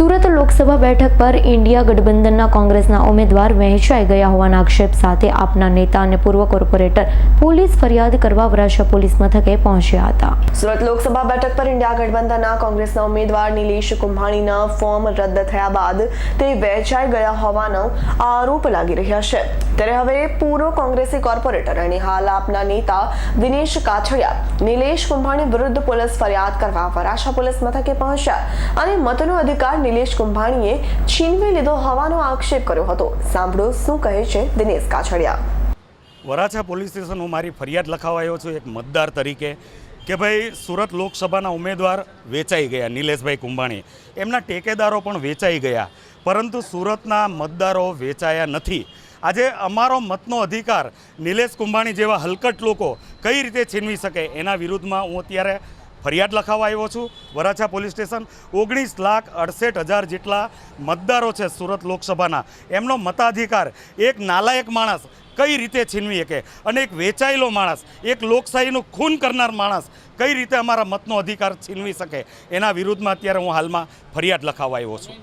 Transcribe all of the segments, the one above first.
સુરત લોકસભા બેઠક પર ઇન્ડિયા ગઠબંધનના કોંગ્રેસના ઉમેદવાર વહેંચાઈ ગયા હોવાના આક્ષેપ સાથે આપના નેતા અને પૂર્વ કોર્પોરેટર પોલીસ ફરિયાદ કરવા વરાછા પોલીસ મથકે પહોંચ્યા હતા. સુરત લોકસભા બેઠક પર ઇન્ડિયા ગઠબંધનના કોંગ્રેસના ઉમેદવાર નિલેશ કુંભાણીના ફોર્મ રદ થયા બાદ તે વહેંચાઈ ગયા હોવાનો આરોપ લાગી રહ્યા છે. ત્યારે હવે પૂર્વ કોંગ્રેસી કોર્પોરેટર અને હાલ આપના નેતા દિનેશ કાછડિયા નિલેશ કુંભાણી વિરુદ્ધ પોલીસ ફરિયાદ કરવા વરાછા પોલીસ મથકે પહોંચ્યા અને મતનો અધિકાર નિલેશ કુંભાણીએ છીનવી લીધો હોવાનો આક્ષેપ કર્યો હતો. સાંભળો શું કહે છે દિનેશ કાછડિયા. વરાછા પોલીસ સ્ટેશન હું મારી ફરિયાદ લખાવા આવ્યો છું એક મતદાર તરીકે કે ભાઈ સુરત લોકસભાના ઉમેદવાર વેચાઈ ગયા નિલેશભાઈ કુંભાણી એમના ટેકેદારો પણ વેચાઈ ગયા, પરંતુ સુરતના મતદારો વેચાયા નથી. આજે અમારો મતનો અધિકાર નિલેશ કુંભાણી જેવા હલકટ લોકો કઈ રીતે છીનવી શકે એના વિરુદ્ધમાં હું અત્યારે ફરિયાદ લખાવા આવ્યો છું. વરાછા પોલીસ સ્ટેશન ઓગણીસ લાખ અડસઠ હજાર જેટલા મતદારો છે સુરત લોકસભાના. એમનો મતાધિકાર એક નાલાયક માણસ કઈ રીતે છીનવી શકે? અને એક વેચાયેલો માણસ, એક લોકશાહીનું ખૂન કરનાર માણસ કઈ રીતે અમારા મતનો અધિકાર છીનવી શકે? એના વિરુદ્ધમાં અત્યારે હું હાલમાં ફરિયાદ લખાવા આવ્યો છું.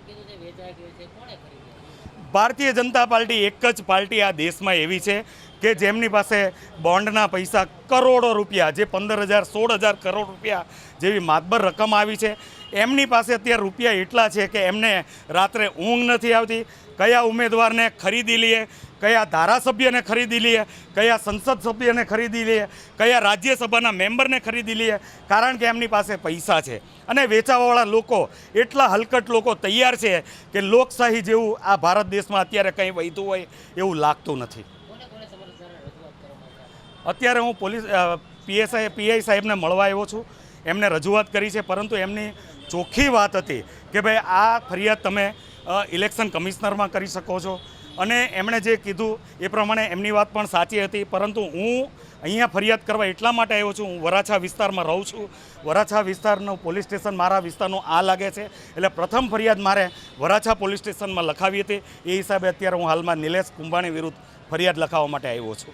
ભારતીય જનતા પાર્ટી એક જ પાર્ટી આ દેશમાં એવી છે કે જેમની પાસે બોન્ડના પૈસા કરોડો રૂપિયા, જે પંદર હજાર સોળ હજાર કરોડ રૂપિયા જેવી માતબર રકમ આવી છે, એમની પાસે અત્યારે રૂપિયા એટલા છે કે એમને રાત્રે ઊંઘ નથી આવતી. કયા ઉમેદવારને ખરીદી લઈએ, કયા ધારાસભ્યને ખરીદી લઈએ, કયા સંસદ સભ્યને ખરીદી લઈએ, કયા રાજ્યસભાના મેમ્બરને ખરીદી લઈએ, કારણ કે એમની પાસે પૈસા છે. અને વેચાવાવાળા લોકો, એટલા હલકટ લોકો તૈયાર છે કે લોકશાહી જેવું આ ભારત દેશમાં અત્યારે કંઈ વહેતું હોય એવું લાગતું નથી. અત્યારે હું પોલીસ પીએસઆઈ, પીઆઈ સાહેબને મળવા આવ્યો છું. એમને રજૂઆત કરી છે, પરંતુ એમની ચોખ્ખી વાત હતી કે ભાઈ, આ ફરિયાદ તમે ઇલેક્શન કમિશનરમાં કરી શકો છો. અને એમણે જે કીધું એ પ્રમાણે એમની વાત પણ સાચી હતી, પરંતુ હું અહીંયા ફરિયાદ કરવા એટલા માટે આવ્યો છું, હું વરાછા વિસ્તારમાં રહું છું. વરાછા વિસ્તારનું પોલીસ સ્ટેશન મારા વિસ્તારનું આ લાગે છે. એટલે પ્રથમ ફરિયાદ મારે વરાછા પોલીસ સ્ટેશનમાં લખાવી હતી. એ હિસાબે અત્યારે હું હાલમાં નિલેશ કુંભાણી વિરુદ્ધ ફરિયાદ લખાવવા માટે આવ્યો છું.